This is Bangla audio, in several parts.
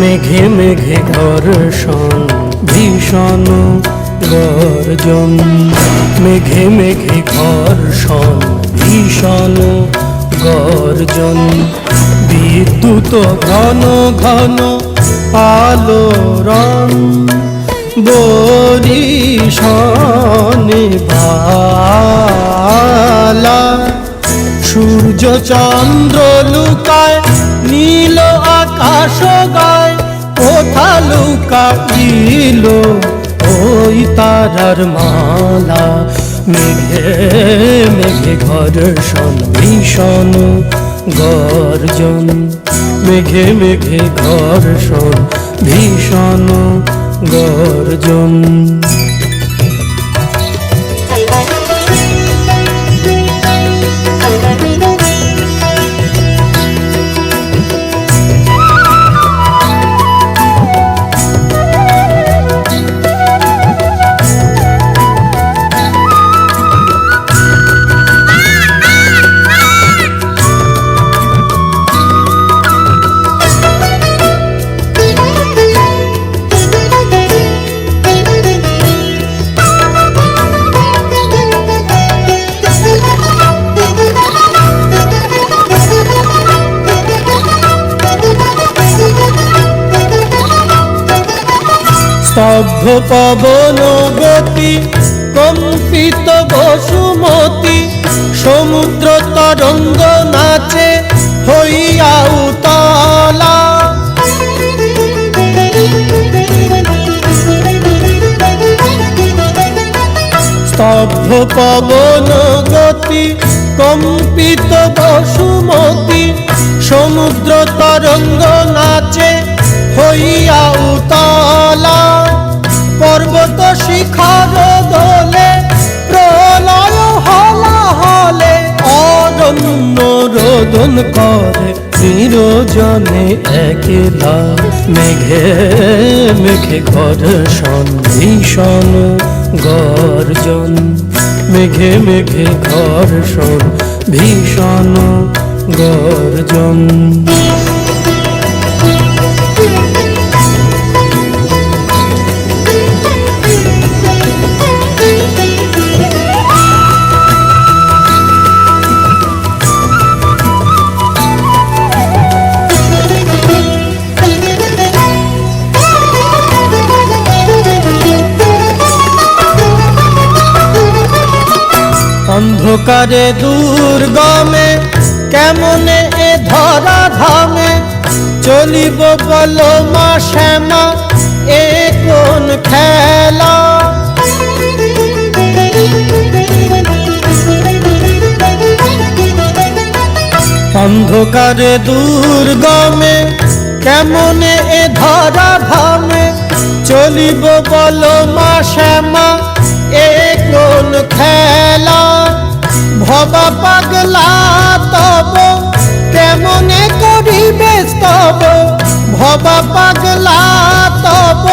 মেঘে মেঘে ঘর্ষণ ভীষণ গর্জন। মেঘে মেঘে ঘর্ষণ ভীষণ গর্জন। বিদ্যুৎ ঘন ঘন আলোড়ন বরিশনে বালা। সূর্য চন্দ্র লুকায়, নীল আকাশ গায়, কোথা লুকাইল ওই তারার মালা? মেঘে মেঘে ঘর্ষণ ভীষণ। গর্জন মেঘে মেঘে ঘর্ষণ ভীষণ গর্জন। স্তব্ধ পবন গতি কম্পিত বসুমতি। সমুদ্র তরঙ্গ নাচে হইয়া উতলা। স্তব্ধ পবন গতি কম্পিত বসুমতি। সমুদ্র তরঙ্গ নাচে হইয়া উতলা। রোদন করে চিরজনে একলা মেঘে মেঘে ঘর্ষণ ভীষণ গর্জন। মেঘে মেঘে ঘর্ষণ ভীষণ গর্জন। অন্ধকারে দুর্গমে, কেমনে এ ধরা ধামে চলিব বল মা শ্যামা, এ কোন খেলা? অন্ধকারে দুর্গমে, কেমনে এ ধরা ধামে চলিব বল মা শ্যামা, এ কোন খেলা? পাগলা, তব কেমনে করিবে স্তব? ভবা পাগলা, তব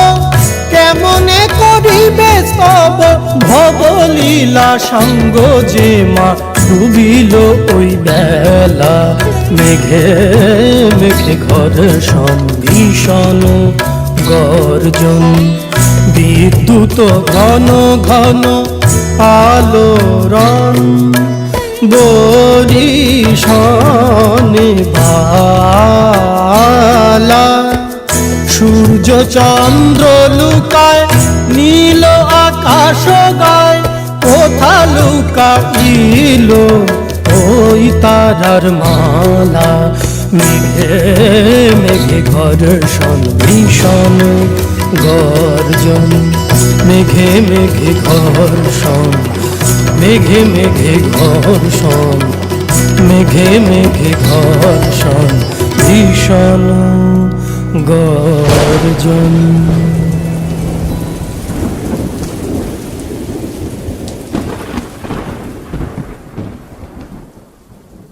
কেমনে করিবে স্তব? ভবলীলা সঙ্গ যে মা ডুবিল ওই বেলা, মেঘে মেঘে ঘর ভীষণ গর্জন। বিদ্যুৎ ঘন ঘন আলোড়ন। বরিশনে বালা। সূর্য চন্দ্র লুকায়, নীল আকাশ গায়, কোথা লুকাইল ওই তারার মালা? মেঘে মেঘে ঘর্ষণ ভীষণ গর্জন। মেঘে মেঘে ঘর্ষণ মেঘে মেঘে ঘর্ষণ মেঘে মেঘে ঘর্ষণ ভীষণ গর্জন।